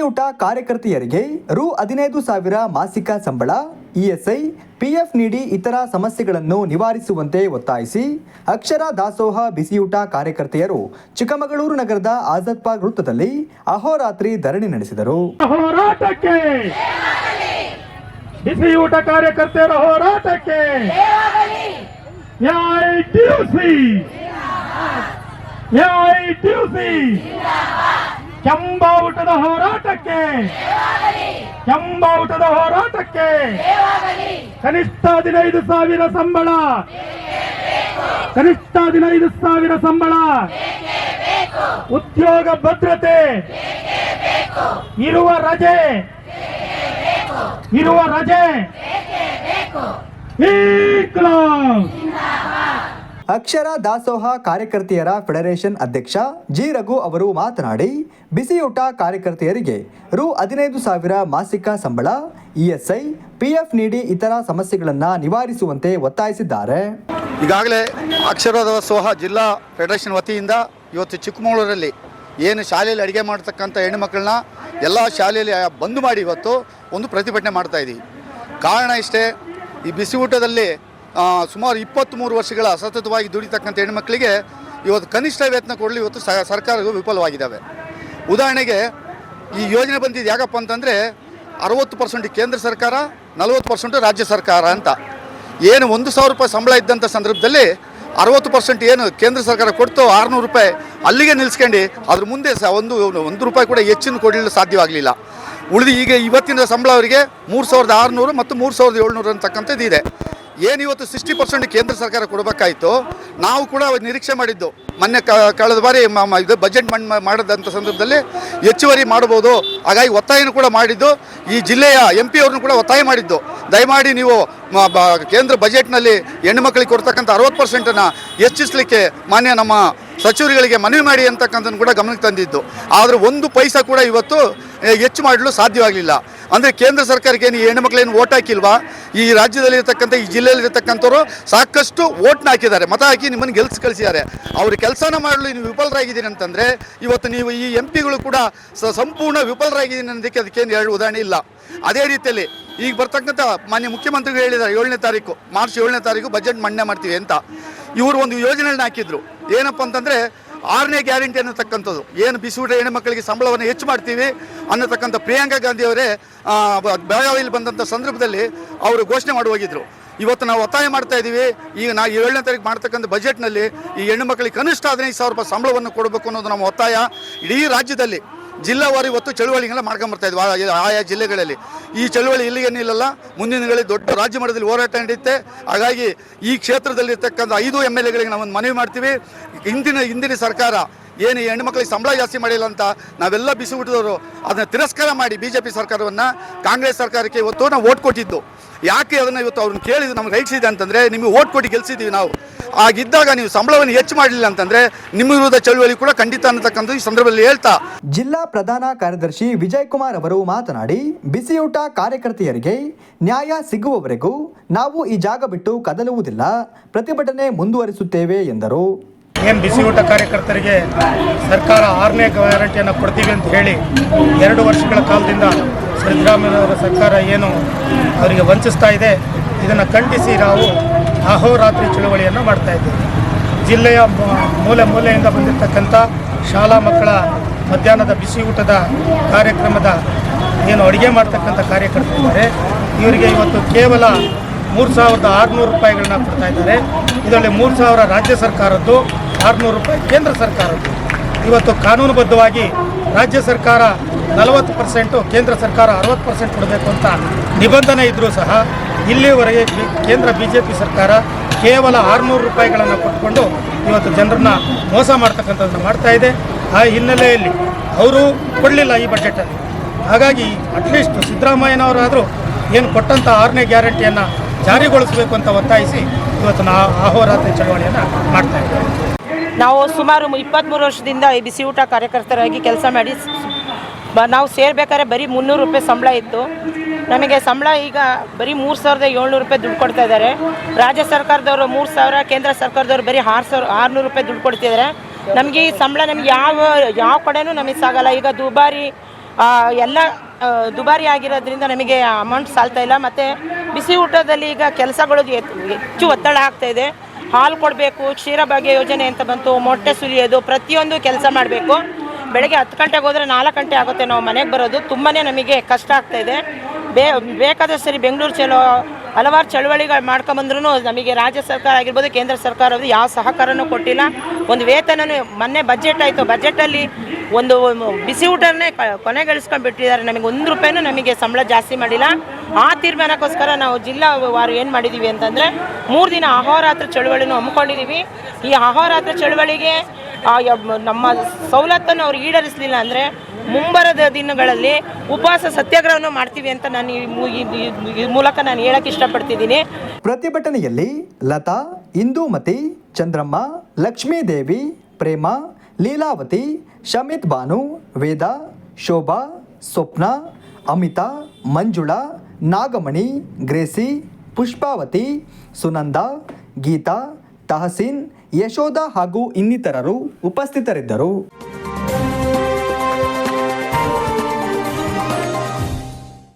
ಬಿಸಿಯೂಟ ಕಾರ್ಯಕರ್ತೆಯರಿಗೆ ರು ಹದಿನೈದು ಸಾವಿರ ಮಾಸಿಕ ಸಂಬಳ ಇಎಸ್ಐ ಪಿಎಫ್ ನೀಡಿ ಇತರ ಸಮಸ್ಯೆಗಳನ್ನು ನಿವಾರಿಸುವಂತೆ ಒತ್ತಾಯಿಸಿ ಅಕ್ಷರ ದಾಸೋಹ ಬಿಸಿಯೂಟ ಕಾರ್ಯಕರ್ತೆಯರು ಚಿಕ್ಕಮಗಳೂರು ನಗರದ ಆಜಾದ್ ಪಾರ್ಕ್ ವೃತ್ತದಲ್ಲಿ ಅಹೋರಾತ್ರಿ ಧರಣಿ ನಡೆಸಿದರು. ಬಿಸಿಯೂಟ ಕೆಂಬಾವುಟದ ಹೋರಾಟಕ್ಕೆ. ಕೆಂಬಾವುಟದ ಹೋರಾಟಕ್ಕೆ. ಕನಿಷ್ಠ ಹದಿನೈದು ಸಾವಿರ ಸಂಬಳ. ಕನಿಷ್ಠ ಹದಿನೈದು ಸಾವಿರ ಸಂಬಳ. ಉದ್ಯೋಗ ಭದ್ರತೆ. ಇರುವ ರಜೆ. ಇರುವ ರಜೆ. ಇನ್ಕ್ಲಾಬ್ ಅಕ್ಷರ ದಾಸೋಹ ಕಾರ್ಯಕರ್ತೆಯರ ಫೆಡರೇಷನ್ ಅಧ್ಯಕ್ಷ ಜಿ ರಘು ಅವರು ಮಾತನಾಡಿ, ಬಿಸಿಯೂಟ ಕಾರ್ಯಕರ್ತೆಯರಿಗೆ ರು ಹದಿನೈದು ಸಾವಿರ ಮಾಸಿಕ ಸಂಬಳ ಇಎಸ್ಐ ಪಿಎಫ್ ನೀಡಿ ಇತರ ಸಮಸ್ಯೆಗಳನ್ನು ನಿವಾರಿಸುವಂತೆ ಒತ್ತಾಯಿಸಿದ್ದಾರೆ. ಈಗಾಗಲೇ ಅಕ್ಷರ ದಾಸೋಹ ಜಿಲ್ಲಾ ಫೆಡರೇಷನ್ ವತಿಯಿಂದ ಇವತ್ತು ಚಿಕ್ಕಮಗಳೂರಲ್ಲಿ ಏನು ಶಾಲೆಯಲ್ಲಿ ಅಡುಗೆ ಮಾಡ್ತಕ್ಕಂಥ ಹೆಣ್ಣುಮಕ್ಕಳನ್ನ ಎಲ್ಲ ಶಾಲೆಯಲ್ಲಿ ಬಂದ್ ಮಾಡಿ ಇವತ್ತು ಒಂದು ಪ್ರತಿಭಟನೆ ಮಾಡ್ತಾ ಇದ್ದೀವಿ ಕಾರಣ ಇಷ್ಟೇ, ಈ ಬಿಸಿ ಊಟದಲ್ಲಿ ಸುಮಾರು ಇಪ್ಪತ್ತ್ಮೂರು ವರ್ಷಗಳ ಸತತವಾಗಿ ದುಡಿತಕ್ಕಂಥ ಹೆಣ್ಮಕ್ಳಿಗೆ ಇವತ್ತು ಕನಿಷ್ಠ ವೇತನ ಕೊಡಲು ಇವತ್ತು ಸ ಸರ್ಕಾರಗಳು ವಿಫಲವಾಗಿದ್ದಾವೆ. ಉದಾಹರಣೆಗೆ ಈ ಯೋಜನೆ ಬಂದಿದ್ದು ಯಾಕಪ್ಪ ಅಂತಂದರೆ ಅರವತ್ತು ಪರ್ಸೆಂಟ್ ಕೇಂದ್ರ ಸರ್ಕಾರ, ನಲವತ್ತು ಪರ್ಸೆಂಟ್ ರಾಜ್ಯ ಸರ್ಕಾರ ಅಂತ. ಏನು ಒಂದು ಸಾವಿರ ರೂಪಾಯಿ ಸಂಬಳ ಇದ್ದಂಥ ಸಂದರ್ಭದಲ್ಲಿ ಅರವತ್ತು ಪರ್ಸೆಂಟ್ ಏನು ಕೇಂದ್ರ ಸರ್ಕಾರ ಕೊಡ್ತೋ ಆರುನೂರು ರೂಪಾಯಿ ಅಲ್ಲಿಗೆ ನಿಲ್ಸ್ಕೊಂಡು ಅದ್ರ ಮುಂದೆ ಸಹ ಒಂದು ಒಂದು ರೂಪಾಯಿ ಕೂಡ ಹೆಚ್ಚಿನ ಕೊಡಲು ಸಾಧ್ಯವಾಗಲಿಲ್ಲ. ಉಳಿದು ಈಗ ಇವತ್ತಿನ ಸಂಬಳ ಅವರಿಗೆ ಮೂರು ಸಾವಿರದ ಆರುನೂರು ಮತ್ತು ಮೂರು ಸಾವಿರದ ಏಳ್ನೂರು ಅಂತಕ್ಕಂಥದ್ದು ಇದೆ. ಏನು ಇವತ್ತು ಸಿಕ್ಸ್ಟಿ ಪರ್ಸೆಂಟ್ ಕೇಂದ್ರ ಸರ್ಕಾರ ಕೊಡಬೇಕಾಯಿತು, ನಾವು ಕೂಡ ನಿರೀಕ್ಷೆ ಮಾಡಿದ್ದು. ಮೊನ್ನೆ ಕಳೆದ ಬಾರಿ ಇದು ಬಜೆಟ್ ಮಾಡಿದಂಥ ಸಂದರ್ಭದಲ್ಲಿ ಹೆಚ್ಚುವರಿ ಮಾಡ್ಬೋದು. ಹಾಗಾಗಿ ಒತ್ತಾಯನೂ ಕೂಡ ಮಾಡಿದ್ದು. ಈ ಜಿಲ್ಲೆಯ ಎಂ ಪಿ ಕೂಡ ಒತ್ತಾಯ ಮಾಡಿದ್ದು. ದಯಮಾಡಿ ನೀವು ಕೇಂದ್ರ ಬಜೆಟ್ನಲ್ಲಿ ಹೆಣ್ಣು ಮಕ್ಕಳಿಗೆ ಕೊಡ್ತಕ್ಕಂಥ ಅರವತ್ತು ಪರ್ಸೆಂಟನ್ನು ಹೆಚ್ಚಿಸಲಿಕ್ಕೆ ಮಾನ್ಯ ನಮ್ಮ ಸಚಿವರುಗಳಿಗೆ ಮನವಿ ಮಾಡಿ ಅಂತಕ್ಕಂಥದ್ದು ಕೂಡ ಗಮನಕ್ಕೆ ತಂದಿದ್ದು. ಆದರೆ ಒಂದು ಪೈಸಾ ಕೂಡ ಇವತ್ತು ಹೆಚ್ಚು ಮಾಡಲು ಸಾಧ್ಯವಾಗಲಿಲ್ಲ. ಅಂದರೆ ಕೇಂದ್ರ ಸರ್ಕಾರಕ್ಕೆ ಏನು ಏನು ಓಟ್ ಹಾಕಿಲ್ವಾ? ಈ ರಾಜ್ಯದಲ್ಲಿರ್ತಕ್ಕಂಥ, ಈ ಜಿಲ್ಲೆಯಲ್ಲಿರ್ತಕ್ಕಂಥವ್ರು ಸಾಕಷ್ಟು ಓಟ್ನ ಹಾಕಿದ್ದಾರೆ. ಮತ ಹಾಕಿ ನಿಮ್ಮನ್ನು ಗೆಲ್ಸಿ ಕಳಿಸಿದ್ದಾರೆ. ಅವ್ರ ಕೆಲಸನ ಮಾಡಲು ನೀವು ವಿಫಲರಾಗಿದ್ದೀನಿ ಅಂತಂದರೆ ಇವತ್ತು ನೀವು ಈ ಎಂ ಪಿಗಳು ಕೂಡ ಸಂಪೂರ್ಣ ವಿಫಲರಾಗಿದ್ದೀನಿ ಅನ್ನೋದಕ್ಕೆ ಏನು ಎರಡು ಉದಾಹರಣೆ ಇಲ್ಲ. ಅದೇ ರೀತಿಯಲ್ಲಿ ಈಗ ಬರ್ತಕ್ಕಂಥ ಮಾನ್ಯ ಮುಖ್ಯಮಂತ್ರಿಗಳು ಹೇಳಿದ್ದಾರೆ, ಏಳನೇ ತಾರೀಕು, ಮಾರ್ಚ್ ಏಳನೇ ತಾರೀಕು ಬಜೆಟ್ ಮಂಡನೆ ಮಾಡ್ತೀವಿ ಅಂತ. ಇವರು ಒಂದು ಯೋಜನೆಗಳನ್ನ ಹಾಕಿದ್ರು. ಏನಪ್ಪ ಅಂತಂದರೆ ಆರನೇ ಗ್ಯಾರಂಟಿ ಅನ್ನತಕ್ಕಂಥದ್ದು. ಏನು ಬಿಸಿಯೂಟ ಹೆಣ್ಣುಮಕ್ಕಳಿಗೆ ಸಂಬಳವನ್ನು ಹೆಚ್ಚು ಮಾಡ್ತೀವಿ ಅನ್ನತಕ್ಕಂಥ ಪ್ರಿಯಾಂಕಾ ಗಾಂಧಿ ಅವರೇ ಆ, ಬೆಳಗಾವಿಯಲ್ಲಿ ಬಂದಂಥ ಸಂದರ್ಭದಲ್ಲಿ ಅವರು ಘೋಷಣೆ ಮಾಡಿ ಹೋಗಿದ್ರು. ಇವತ್ತು ನಾವು ಒತ್ತಾಯ ಮಾಡ್ತಾ ಇದ್ದೀವಿ. ಈಗ ನಾವು ಏಳನೇ ತಾರೀಕು ಮಾಡ್ತಕ್ಕಂಥ ಬಜೆಟ್ನಲ್ಲಿ ಈ ಹೆಣ್ಣು ಮಕ್ಕಳಿಗೆ ಕನಿಷ್ಠ ಹದಿನೈದು ಸಾವಿರ ರೂಪಾಯಿ ಸಂಬಳವನ್ನು ಕೊಡಬೇಕು ಅನ್ನೋದು ನಮ್ಮ ಒತ್ತಾಯ. ಇಡೀ ರಾಜ್ಯದಲ್ಲಿ ಜಿಲ್ಲಾವಾರು ಇವತ್ತು ಚಳುವಳಿಗಳನ್ನ ಮಾಡ್ಕೊಂಬರ್ತಾ ಇದ್ವಿ. ಆಯಾ ಜಿಲ್ಲೆಗಳಲ್ಲಿ. ಈ ಚಳುವಳಿ ಇಲ್ಲಿ ನಿಲ್ಲಲ್ಲ ಮುಂದಿನ ದಿನಗಳಲ್ಲಿ ದೊಡ್ಡ ರಾಜ್ಯ ಮಟ್ಟದಲ್ಲಿ ಹೋರಾಟ ನಡೆಯುತ್ತೆ ಹಾಗಾಗಿ ಈ ಕ್ಷೇತ್ರದಲ್ಲಿರ್ತಕ್ಕಂಥ ಐದು ಎಂ ಎಲ್ ಎಗಳಿಗೆ ನಾವು ಮನವಿ ಮಾಡ್ತೀವಿ. ಹಿಂದಿನ ಹಿಂದಿನ ಸರ್ಕಾರ ಏನು ಈ ಹೆಣ್ಮಕ್ಳಿಗೆ ಸಂಬಳ ಜಾಸ್ತಿ ಮಾಡಿಲ್ಲ ಅಂತ ನಾವೆಲ್ಲ ಬಿಸಿ ಊಟದವರು, ಅದನ್ನ ತಿರಸ್ಕಾರ ಮಾಡಿ ಬಿ ಜೆ ಪಿ ಸರ್ಕಾರವನ್ನು, ಕಾಂಗ್ರೆಸ್ ಸರ್ಕಾರಕ್ಕೆ ಇವತ್ತು ನಾವು ಓಟ್ ಕೊಟ್ಟಿದ್ದು. ಯಾಕೆ ಅದನ್ನು ಇವತ್ತು ಅವ್ರನ್ನ ಕೇಳಿದ್ದು ನಮ್ಗೆ ರೈಟ್ಸ್ ಇದೆ ಅಂತಂದರೆ, ನಿಮಗೆ ಓಟ್ ಕೊಟ್ಟು ಗೆಲ್ಸಿದ್ದೀವಿ ನಾವು. ಆಗಿದ್ದಾಗ ನೀವು ಸಂಬಳವನ್ನು ಹೆಚ್ಚು ಮಾಡಲಿಲ್ಲ ಅಂತಂದರೆ, ನಿಮ್ಮ ವಿರುದ್ಧ ಚಳುವಳಿ ಕೂಡ ಖಂಡಿತ ಅನ್ನತಕ್ಕಂಥ ಈ ಸಂದರ್ಭದಲ್ಲಿ ಹೇಳ್ತಾ. ಜಿಲ್ಲಾ ಪ್ರಧಾನ ಕಾರ್ಯದರ್ಶಿ ವಿಜಯ್ ಕುಮಾರ್ ಅವರು ಮಾತನಾಡಿ, ಬಿಸಿಯೂಟ ಕಾರ್ಯಕರ್ತೆಯರಿಗೆ ನ್ಯಾಯ ಸಿಗುವವರೆಗೂ ನಾವು ಈ ಜಾಗ ಬಿಟ್ಟು ಕದಲುವುದಿಲ್ಲ, ಪ್ರತಿಭಟನೆ ಮುಂದುವರಿಸುತ್ತೇವೆ ಎಂದರು. ಏನು ಬಿಸಿ ಊಟ ಕಾರ್ಯಕರ್ತರಿಗೆ ಸರ್ಕಾರ ಆರನೇ ಗ್ಯಾರಂಟಿಯನ್ನು ಕೊಡ್ತೀವಿ ಅಂತ ಹೇಳಿ ಎರಡು ವರ್ಷಗಳ ಕಾಲದಿಂದ ಸಿದ್ದರಾಮಯ್ಯವರ ಸರ್ಕಾರ ಏನು ಅವರಿಗೆ ವಂಚಿಸ್ತಾ ಇದೆ, ಇದನ್ನು ಖಂಡಿಸಿ ನಾವು ಅಹೋರಾತ್ರಿ ಚಳುವಳಿಯನ್ನು ಮಾಡ್ತಾ ಇದ್ದೇವೆ. ಜಿಲ್ಲೆಯ ಮೂಲೆ ಮೂಲೆಯಿಂದ ಬಂದಿರತಕ್ಕಂಥ ಶಾಲಾ ಮಕ್ಕಳ ಮಧ್ಯಾಹ್ನದ ಬಿಸಿ ಊಟದ ಕಾರ್ಯಕ್ರಮದ ಏನು ಅಡುಗೆ ಮಾಡ್ತಕ್ಕಂಥ ಕಾರ್ಯಕರ್ತರಿದ್ದಾರೆ. ಇವರಿಗೆ ಇವತ್ತು ಕೇವಲ ಮೂರು ಸಾವಿರದ ಆರುನೂರು ರೂಪಾಯಿಗಳನ್ನ ಕೊಡ್ತಾ ಇದ್ದಾರೆ. ಇದರಲ್ಲಿ ಮೂರು ಸಾವಿರ ರಾಜ್ಯ ಸರ್ಕಾರದ್ದು ಆರುನೂರು ರೂಪಾಯಿ ಕೇಂದ್ರ ಸರ್ಕಾರದ್ದು. ಇವತ್ತು ಕಾನೂನುಬದ್ಧವಾಗಿ ರಾಜ್ಯ ಸರ್ಕಾರ ನಲವತ್ತು ಪರ್ಸೆಂಟು, ಕೇಂದ್ರ ಸರ್ಕಾರ ಅರವತ್ತು ಪರ್ಸೆಂಟ್ ಕೊಡಬೇಕು ಅಂತ ನಿಬಂಧನೆ ಇದ್ದರೂ ಸಹ ಇಲ್ಲಿವರೆಗೆ ಕೇಂದ್ರ ಬಿ ಜೆ ಪಿ ಸರ್ಕಾರ ಕೇವಲ ಆರುನೂರು ರೂಪಾಯಿಗಳನ್ನು ಕೊಟ್ಟುಕೊಂಡು ಇವತ್ತು ಜನರನ್ನ ಮೋಸ ಮಾಡ್ತಕ್ಕಂಥದ್ದನ್ನು ಮಾಡ್ತಾ ಇದೆ. ಆ ಹಿನ್ನೆಲೆಯಲ್ಲಿ ಅವರು ಕೊಡಲಿಲ್ಲ ಈ ಬಜೆಟಲ್ಲಿ. ಹಾಗಾಗಿ ಅಟ್ಲೀಸ್ಟ್ ಸಿದ್ದರಾಮಯ್ಯನವರಾದರೂ ಏನು ಕೊಟ್ಟಂಥ ಆರನೇ ಗ್ಯಾರಂಟಿಯನ್ನು ಜಾರಿಗೊಳಿಸಬೇಕು ಅಂತ ಒತ್ತಾಯಿಸಿ ಇವತ್ತು ನಾವು ಅಹೋರಾತ್ರಿ ಚಳವಳಿಯನ್ನು ಮಾಡ್ತಾ ಇದ್ದೇವೆ ನಾವು ಸುಮಾರು ಇಪ್ಪತ್ತ್ಮೂರು ವರ್ಷದಿಂದ ಈ ಬಿಸಿ ಊಟ ಕಾರ್ಯಕರ್ತರಾಗಿ ಕೆಲಸ ಮಾಡಿ ಬ ನಾವು ಸೇರ್ಬೇಕಾದ್ರೆ ಬರೀ ಮುನ್ನೂರು ರೂಪಾಯಿ ಸಂಬಳ ಇತ್ತು. ನಮಗೆ ಸಂಬಳ ಈಗ ಬರೀ ಮೂರು ಸಾವಿರದ ಏಳ್ನೂರು ರೂಪಾಯಿ ದುಡ್ಡು ಕೊಡ್ತಾ ಇದ್ದಾರೆ. ರಾಜ್ಯ ಸರ್ಕಾರದವರು ಮೂರು ಸಾವಿರ, ಕೇಂದ್ರ ಸರ್ಕಾರದವರು ಬರೀ ಆರು ಸಾವಿರ, ಆರುನೂರು ರೂಪಾಯಿ ದುಡ್ಡು ಕೊಡ್ತಿದ್ದಾರೆ. ನಮಗೆ ಈ ಸಂಬಳ ನಮ್ಗೆ ಯಾವ ಯಾವ ಕಡೆನೂ ನಮಗೆ ಸಾಗಲ್ಲ. ಈಗ ದುಬಾರಿ ಎಲ್ಲ ದುಬಾರಿ ಆಗಿರೋದ್ರಿಂದ ನಮಗೆ ಅಮೌಂಟ್ ಸಾಲ್ತಾ ಇಲ್ಲ. ಮತ್ತು ಬಿಸಿ ಊಟದಲ್ಲಿ ಈಗ ಕೆಲಸಗಳು ಹೆಚ್ಚು ಒತ್ತಡ ಆಗ್ತಾ ಇದೆ. ಹಾಲು ಕೊಡಬೇಕು ಕ್ಷೀರಭಾಗ್ಯ ಯೋಜನೆ ಅಂತ ಬಂತು, ಮೊಟ್ಟೆ ಸುಲಿಯೋದು, ಪ್ರತಿಯೊಂದು ಕೆಲಸ ಮಾಡಬೇಕು. ಬೆಳಗ್ಗೆ ಹತ್ತು ಗಂಟೆಗೆ ಹೋದರೆ ನಾಲ್ಕು ಗಂಟೆ ಆಗುತ್ತೆ ನಾವು ಮನೆಗೆ ಬರೋದು. ತುಂಬಾ ನಮಗೆ ಕಷ್ಟ ಆಗ್ತಾ ಇದೆ. ಬೇ ಬೇಕಾದ ಸರಿ ಬೆಂಗಳೂರು ಚಲೋ, ಹಲವಾರು ಚಳವಳಿಗಳು ಮಾಡ್ಕೊಂಬಂದ್ರೂ ನಮಗೆ ರಾಜ್ಯ ಸರ್ಕಾರ ಆಗಿರ್ಬೋದು, ಕೇಂದ್ರ ಸರ್ಕಾರ ಯಾವ ಸಹಕಾರನೂ ಕೊಟ್ಟಿಲ್ಲ. ಒಂದು ವೇತನನೂ ಮೊನ್ನೆ ಬಜೆಟ್ ಆಯಿತು. ಬಜೆಟಲ್ಲಿ ಒಂದು ಬಿಸಿ ಊಟನೇ ಕ- ಕೊನೆಗಳಿಸ್ಕೊಂಡು ಬಿಟ್ಟಿದ್ದಾರೆ ನಮಗೆ ಒಂದು ರೂಪಾಯಿನೂ ನಮಗೆ ಸಂಬಳ ಜಾಸ್ತಿ ಮಾಡಿಲ್ಲ. ಆ ತೀರ್ಮಾನಕ್ಕೋಸ್ಕರ ನಾವು ಜಿಲ್ಲಾ ವಾರು ಏನು ಮಾಡಿದ್ದೀವಿ ಅಂತಂದರೆ, ಮೂರು ದಿನ ಅಹೋರಾತ್ರ ಚಳುವಳಿನೂ ಹಮ್ಮಿಕೊಂಡಿದ್ದೀವಿ ಈ ಅಹೋರಾತ್ರ ಚಳುವಳಿಗೆ ನಮ್ಮ ಸವಲತ್ತನ್ನು ಅವ್ರು ಈಡೇರಿಸಲಿಲ್ಲ ಅಂದರೆ, ಮುಂಬರದ ದಿನಗಳಲ್ಲಿ ಉಪವಾಸ ಸತ್ಯಾಗ್ರಹವನ್ನು ಮಾಡ್ತೀವಿ ಅಂತ ನಾನು ಈ ಮೂಲಕ ನಾನು ಹೇಳಕ್ಕೆ ಇಷ್ಟಪಡ್ತಿದ್ದೀನಿ. ಪ್ರತಿಭಟನೆಯಲ್ಲಿ ಲತಾ ಇಂದೂಮತಿ ಚಂದ್ರಮ್ಮ, ಲಕ್ಷ್ಮೀದೇವಿ, ಪ್ರೇಮ ಲೀಲಾವತಿ, ಶಮಿತ್ ಬಾನು ವೇದ, ಶೋಭಾ, ಸ್ವಪ್ನ, ಅಮಿತಾ, ಮಂಜುಳಾ, ನಾಗಮಣಿ, ಗ್ರೇಸಿ, ಪುಷ್ಪಾವತಿ, ಸುನಂದ, ಗೀತಾ, ತಹಸೀನ್, ಯಶೋಧ ಹಾಗೂ ಇನ್ನಿತರರು ಉಪಸ್ಥಿತರಿದ್ದರು.